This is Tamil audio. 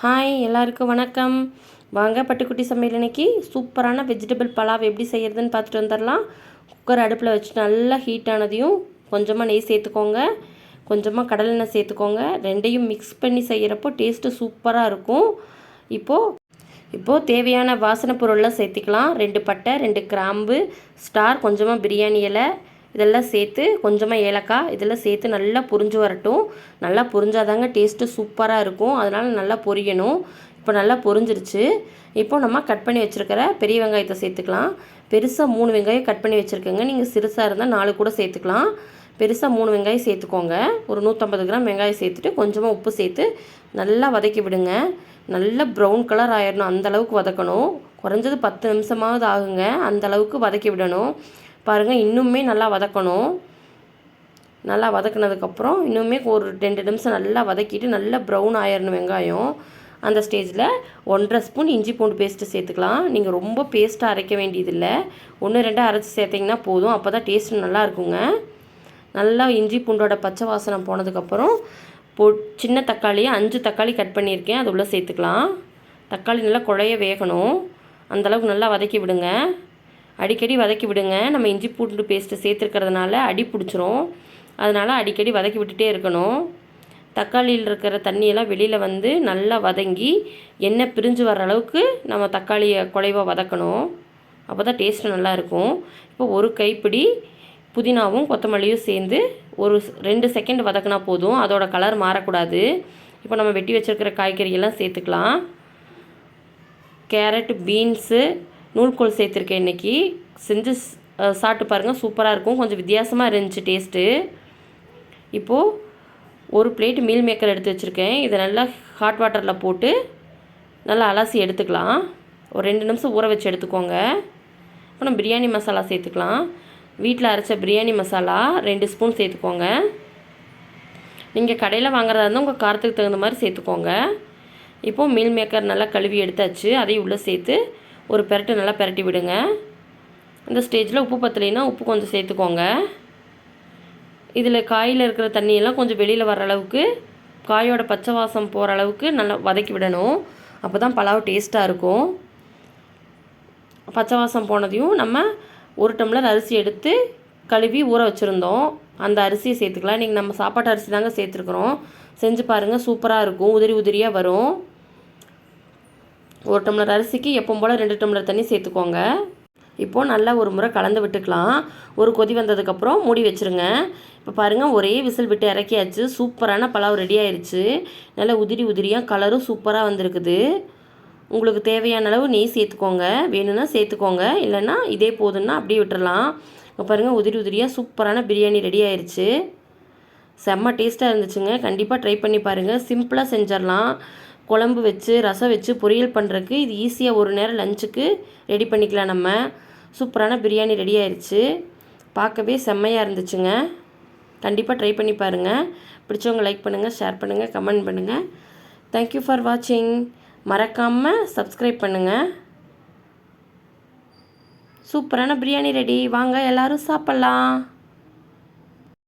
ஹாய் எல்லாருக்கும் வணக்கம். வாங்க பட்டுக்குட்டி சமையல் இன்னைக்கு. சூப்பரான வெஜிடபிள் பலாவ் எப்படி செய்கிறதுன்னு பார்த்துட்டு வந்துடலாம் குக்கர் அடுப்பில் வச்சு நல்லா ஹீட் ஆனதையும் கொஞ்சமாக நெய் சேர்த்துக்கோங்க. கொஞ்சமாக கடலெண்ணெய் சேர்த்துக்கோங்க. ரெண்டையும் மிக்ஸ் பண்ணி செய்கிறப்போ டேஸ்ட்டு சூப்பராக இருக்கும். இப்போது இப்போது தேவையான வாசனை பொருள்லாம் சேர்த்துக்கலாம். ரெண்டு பட்டை ரெண்டு கிராம்பு ஸ்டார் கொஞ்சமாக பிரியாணி இலை இதெல்லாம் சேர்த்து கொஞ்சமாக ஏலக்காய் இதெல்லாம் சேர்த்து நல்லா புரிஞ்சு வரட்டும். நல்லா புரிஞ்சாதாங்க டேஸ்ட்டு சூப்பராக இருக்கும். அதனால் நல்லா பொரியணும். இப்போ நல்லா பொரிஞ்சிருச்சு. இப்போ நம்ம கட் பண்ணி வச்சுருக்கிற பெரிய வெங்காயத்தை சேர்த்துக்கலாம். பெருசாக மூணு வெங்காயம் கட் பண்ணி வச்சுருக்கேங்க. நீங்கள் சிறுசாக இருந்தால் நாலு கூட சேர்த்துக்கலாம். பெருசாக மூணு வெங்காயம் சேர்த்துக்கோங்க. ஒரு நூற்றம்பது கிராம் வெங்காயம் சேர்த்துட்டு கொஞ்சமாக உப்பு சேர்த்து நல்லா வதக்கி விடுங்க. நல்லா ப்ரௌன் கலர் ஆயிடணும் அந்தளவுக்கு வதக்கணும். குறைஞ்சது பத்து நிமிஷமாவது ஆகுங்க. அந்தளவுக்கு வதக்கி விடணும். பாருங்கள் இன்னுமே நல்லா வதக்கணும். நல்லா வதக்கினதுக்கப்புறம் இன்னுமே ஒரு ரெண்டு நிமிஷம் நல்லா வதக்கிட்டு நல்லா ப்ரௌன் ஆயிடணும் வெங்காயம். அந்த ஸ்டேஜில் ஒன்றரை ஸ்பூன் இஞ்சி பூண்டு பேஸ்ட்டு சேர்த்துக்கலாம். நீங்கள் ரொம்ப பேஸ்ட்டாக அரைக்க வேண்டியதில்லை. ஒன்று ரெண்டாக அரைச்சி சேர்த்திங்கன்னா போதும். அப்போ தான் டேஸ்ட்டு நல்லா இருக்குங்க. நல்லா இஞ்சி பூண்டோட பச்சை வாசனை போனதுக்கப்புறம் பொ சின்ன தக்காளியை அஞ்சு தக்காளி கட் பண்ணியிருக்கேன். அது உள்ளே சேர்த்துக்கலாம். தக்காளி நல்லா குழைய வேகணும். அந்தளவுக்கு நல்லா வதக்கி விடுங்க. அடிக்கடி வதக்கி விடுங்க. நம்ம இஞ்சி பூண்டு பேஸ்ட்டு சேர்த்துருக்கிறதுனால அடி பிடிச்சிரும். அதனால் அடிக்கடி வதக்கி விட்டுட்டே இருக்கணும். தக்காளியில் இருக்கிற தண்ணியெல்லாம் வெளியில் வந்து நல்லா வதங்கி எண்ணெய் பிரிஞ்சு வர அளவுக்கு நம்ம தக்காளியை குறைவாக வதக்கணும். அப்போ தான் டேஸ்ட்டு நல்லாயிருக்கும் இப்போ ஒரு கைப்பிடி புதினாவும் கொத்தமல்லியும் சேர்ந்து ஒரு ரெண்டு செகண்ட் வதக்கினா போதும். அதோட கலர் மாறக்கூடாது. இப்போ நம்ம வெட்டி வச்சுருக்கிற காய்கறியெல்லாம் சேர்த்துக்கலாம். கேரட் பீன்ஸு நூல்கோல் சேர்த்துருக்கேன் இன்றைக்கி செஞ்சு சாப்பிட்டு பாருங்கள் சூப்பராக இருக்கும். கொஞ்சம் வித்தியாசமாக இருந்துச்சு டேஸ்ட்டு. இப்போது ஒரு பிளேட் மீல் மேக்கர் எடுத்து வச்சுருக்கேன். இதை நல்லா ஹாட் வாட்டரில் போட்டு நல்லா அலசி எடுத்துக்கலாம். ஒரு ரெண்டு நிமிஷம் ஊற வச்சு எடுத்துக்கோங்க. அப்புறம் பிரியாணி மசாலா சேர்த்துக்கலாம். வீட்டில் அரைச்ச பிரியாணி மசாலா ரெண்டு ஸ்பூன் சேர்த்துக்கோங்க. நீங்கள் கடையில் வாங்குறதா இருந்தால் உங்கள் காரத்துக்கு தகுந்த மாதிரி சேர்த்துக்கோங்க. இப்போது மீல் மேக்கர் நல்லா கழுவி எடுத்தாச்சு. அதையும் உள்ளே சேர்த்து ஒரு பெரட்டு நல்லா பெரட்டி விடுங்க. இந்த ஸ்டேஜில் உப்பு பத்தலைன்னா உப்பு கொஞ்சம் சேர்த்துக்கோங்க. இதில் காயில் இருக்கிற தண்ணியெல்லாம் கொஞ்சம் வெளியில் வர அளவுக்கு காயோட பச்சை வாசம் போகிற அளவுக்கு நல்லா வதக்கி விடணும். அப்போ தான் பலாவ் டேஸ்ட்டாக இருக்கும். பச்சை வாசம் போனதையும் நம்ம ஒரு டம்ளர் அரிசி எடுத்து கழுவி ஊற வச்சுருந்தோம். அந்த அரிசியை சேர்த்துக்கலாம். நீங்கள் நம்ம சாப்பாட்டு அரிசி தாங்க சேர்த்துருக்குறோம். செஞ்சு பாருங்கள் சூப்பராக இருக்கும். உதிரி உதிரியாக வரும். ஒரு டம்ளர் அரிசிக்கு எப்போ போல் ரெண்டு டம்ளர் தண்ணி சேர்த்துக்கோங்க. இப்போது நல்லா ஒரு முறை கலந்து விட்டுக்கலாம். ஒரு கொதி வந்ததுக்கப்புறம் மூடி வச்சுருங்க. இப்போ பாருங்கள் ஒரே விசில் விட்டு இறக்கியாச்சு. சூப்பரான பலாவ் ரெடி ஆயிடுச்சு நல்லா உதிரி உதிரியாக கலரும் சூப்பராக வந்திருக்குது. உங்களுக்கு தேவையான அளவு நெய் சேர்த்துக்கோங்க. வேணும்னா சேர்த்துக்கோங்க. இல்லைன்னா இதே போதுன்னா அப்படியே விட்டுறலாம். இப்போ பாருங்கள் உதிரி உதிரியாக சூப்பரான பிரியாணி ரெடி ஆயிடுச்சு செம்ம டேஸ்ட்டாக இருந்துச்சுங்க. கண்டிப்பாக ட்ரை பண்ணி பாருங்கள் சிம்பிளாக செஞ்சிடலாம். குழம்பு வச்சு ரசம் வச்சு பொரியல் பண்ணுறதுக்கு இது ஈஸியாக ஒரு நேரம் லஞ்சுக்கு ரெடி பண்ணிக்கலாம் நம்ம. சூப்பரான பிரியாணி ரெடி ஆயிடுச்சு பார்க்கவே செம்மையாக இருந்துச்சுங்க. கண்டிப்பாக ட்ரை பண்ணி பாருங்கள் பிடிச்சவங்க லைக் பண்ணுங்கள் ஷேர் பண்ணுங்கள் கமெண்ட் பண்ணுங்கள் தேங்க்யூ ஃபார் வாட்சிங் மறக்காமல் சப்ஸ்கிரைப் பண்ணுங்கள் சூப்பரான பிரியாணி ரெடி வாங்க எல்லோரும் சாப்பிட்லாம்.